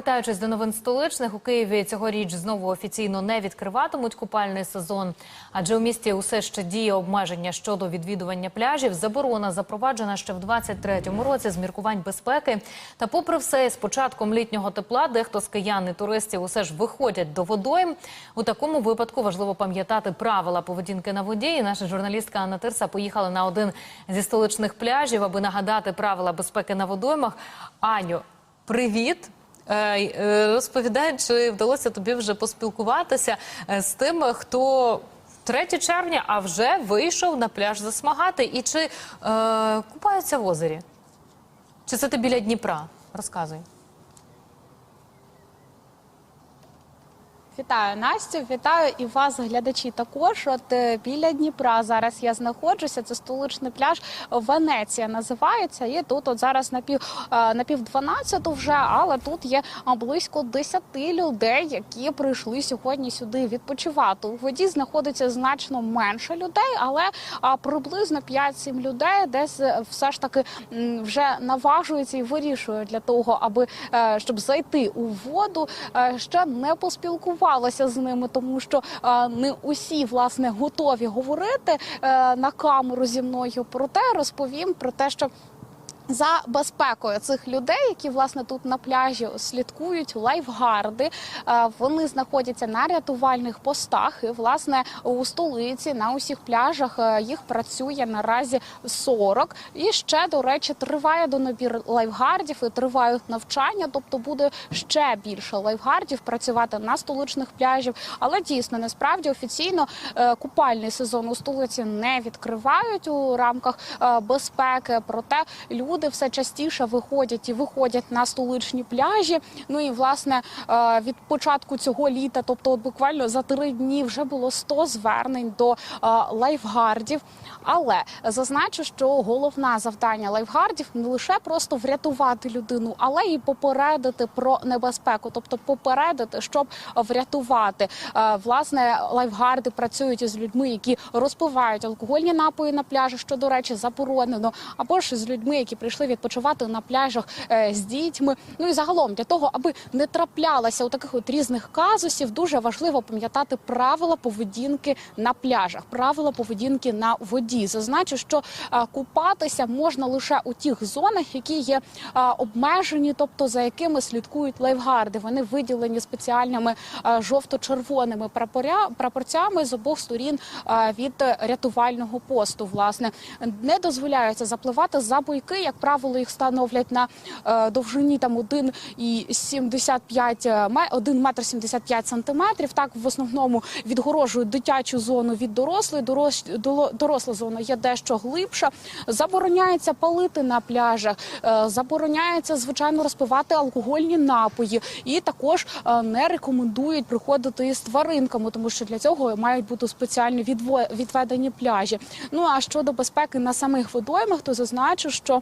Повертаючись до новин столичних, у Києві цьогоріч знову офіційно не відкриватимуть купальний сезон, адже у місті усе ще діє обмеження щодо відвідування пляжів. Заборона запроваджена ще в 23-му році з міркувань безпеки. Та, попри все, з початком літнього тепла дехто з киян і туристів усе ж виходять до водойм. У такому випадку важливо пам'ятати правила поведінки на воді. І наша журналістка Анна Тирса поїхала на один зі столичних пляжів, аби нагадати правила безпеки на водоймах. Аню, привіт! Е, е, Розповідай, чи вдалося тобі вже поспілкуватися е, з тим, хто 3 червня, а вже вийшов на пляж засмагати, і чи е, купаються в озері? Чи це ти біля Дніпра? Розказуй. Вітаю Настю, вітаю і вас, глядачі. Також от е, біля Дніпра зараз я знаходжуся. Це столичний пляж Венеція називається. І тут от зараз на пів е, на пів 12 вже, але тут є близько 10 людей, які прийшли сьогодні сюди відпочивати. У воді знаходиться значно менше людей, але приблизно 5-7 людей, десь е, все ж таки вже наважуються і вирішують для того, аби щоб зайти у воду, ще не поспілкувалися з ними, тому що е, не усі власне готові говорити е, на камеру зі мною. Проте розповім про те, що. За безпекою цих людей, які власне тут на пляжі слідкують лайфгарди. Е, Вони знаходяться на рятувальних постах. І власне у столиці на усіх пляжах е, їх працює наразі 40. І ще до речі, триває донабір лайфгардів і тривають навчання. Тобто буде ще більше лайфгардів працювати на столичних пляжів. Але дійсно насправді офіційно е, купальний сезон у столиці не відкривають у рамках безпеки. Проте люди все частіше виходять і виходять на столичні пляжі. Ну і власне е, від початку цього літа, тобто буквально за три дні, вже було 100 звернень до е, лайфгардів. Але зазначу, що головне завдання лайфгардів не лише просто врятувати людину, але і попередити про небезпеку, тобто попередити, щоб врятувати. Е, Власне, лайфгарди працюють із людьми, які розпивають алкогольні напої на пляжі, що до речі заборонено, або ж з людьми, які прийшли відпочивати на пляжах е, з дітьми. Ну і загалом для того, аби не траплялося у таких от різних казусів, дуже важливо пам'ятати правила поведінки на пляжах, правила поведінки на воді. Зазначу, що е, купатися можна лише у тих зонах, які є е, обмежені, тобто за якими слідкують лайфгарди. Вони виділені спеціальними жовто-червоними прапорцями з обох сторін від рятувального посту. Власне не дозволяється запливати за бойки. Як правило, їх становлять на е, довжині там 1,75 ме- 1 метр 75 сантиметрів. Так в основному відгорожують дитячу зону від дорослої. Дорос, доросла зона є дещо глибша. Забороняється палити на пляжах, е, забороняється звичайно розпивати алкогольні напої, і також е, не рекомендують приходити із тваринками, тому що для цього мають бути спеціально відведені пляжі. Ну а щодо безпеки на самих водоймах, то зазначу, що Е,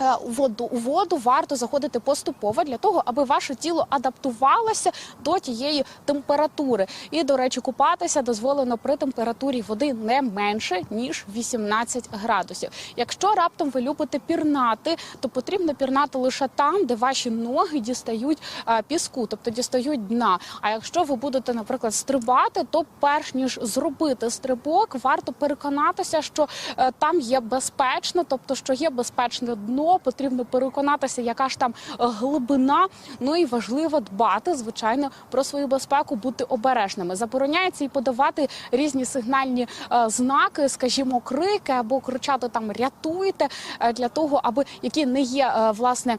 У воду у воду варто заходити поступово для того, аби ваше тіло адаптувалося до тієї температури. І до речі, купатися дозволено при температурі води не менше ніж 18 градусів. Якщо раптом ви любите пірнати, то потрібно пірнати лише там, де ваші ноги дістають е, піску, тобто дістають дна. А якщо ви будете, наприклад, стрибати, то перш ніж зробити стрибок, варто переконатися, що е, там є безпечно, тобто що є безпечне дно. Потрібно переконатися, яка ж там е, глибина. Ну і важливо дбати, звичайно, про свою безпеку, бути обережними. Забороняється і подавати різні сигнальні е, знаки, скажімо, крики або кричати там рятуйте е, для того, аби які не є власне.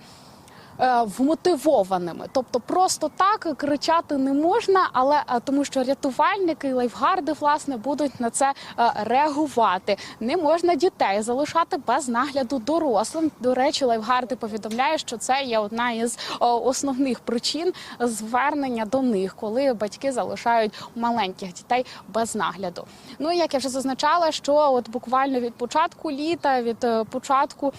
Е, Вмотивованими, тобто просто так кричати не можна, але е, тому, що рятувальники і лайфгарди власне будуть на це е, реагувати. Не можна дітей залишати без нагляду дорослим. До речі, лайфгарди повідомляють, що це є одна із основних причин звернення до них, коли батьки залишають маленьких дітей без нагляду. Ну як я вже зазначала, що от буквально від початку літа, від початку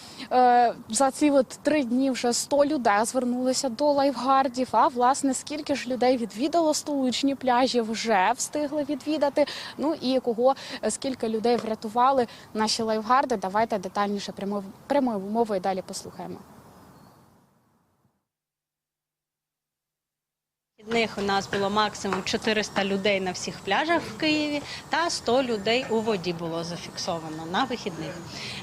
за ці от три дні вже 100 людей звернулися до лайфгардів. А власне скільки ж людей відвідало столичні пляжі, вже встигли відвідати. Ну і кого е, скільки людей врятували наші лайфгарди. Давайте детальніше прямою прямою мовою далі послухаємо. З них у нас було максимум 400 людей на всіх пляжах в Києві та 100 людей у воді було зафіксовано на вихідних.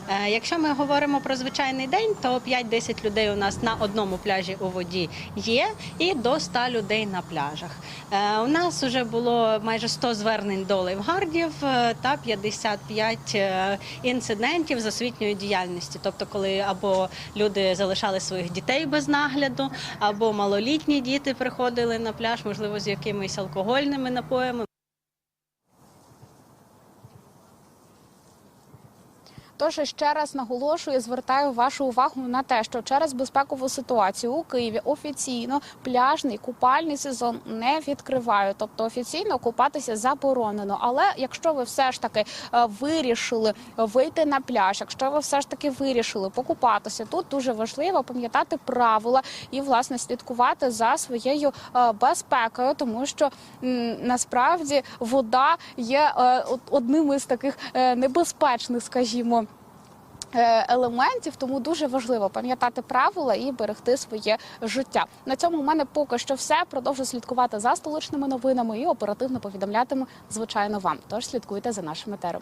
Е, Якщо ми говоримо про звичайний день, то 5-10 людей у нас на одному пляжі у воді є, і до 100 людей на пляжах. Е, У нас вже було майже 100 звернень до лайфгардів е, та 55 е, інцидентів з освітньої діяльності. Тобто, коли або люди залишали своїх дітей без нагляду, або малолітні діти приходили на пляж, можливо, з якимись алкогольними напоями. Тож ще раз наголошую, звертаю вашу увагу на те, що через безпекову ситуацію у Києві офіційно пляжний купальний сезон не відкривають. Тобто офіційно купатися заборонено. Але якщо ви все ж таки е, вирішили вийти на пляж, якщо ви все ж таки вирішили покупатися, тут дуже важливо пам'ятати правила і власне слідкувати за своєю е, безпекою, тому що насправді вода є е, одним із таких небезпечних, скажімо. Е, Елементів, тому дуже важливо пам'ятати правила і берегти своє життя. На цьому у мене поки що все. Продовжу слідкувати за столичними новинами і оперативно повідомлятиму, звичайно, вам. Тож слідкуйте за нашим етером.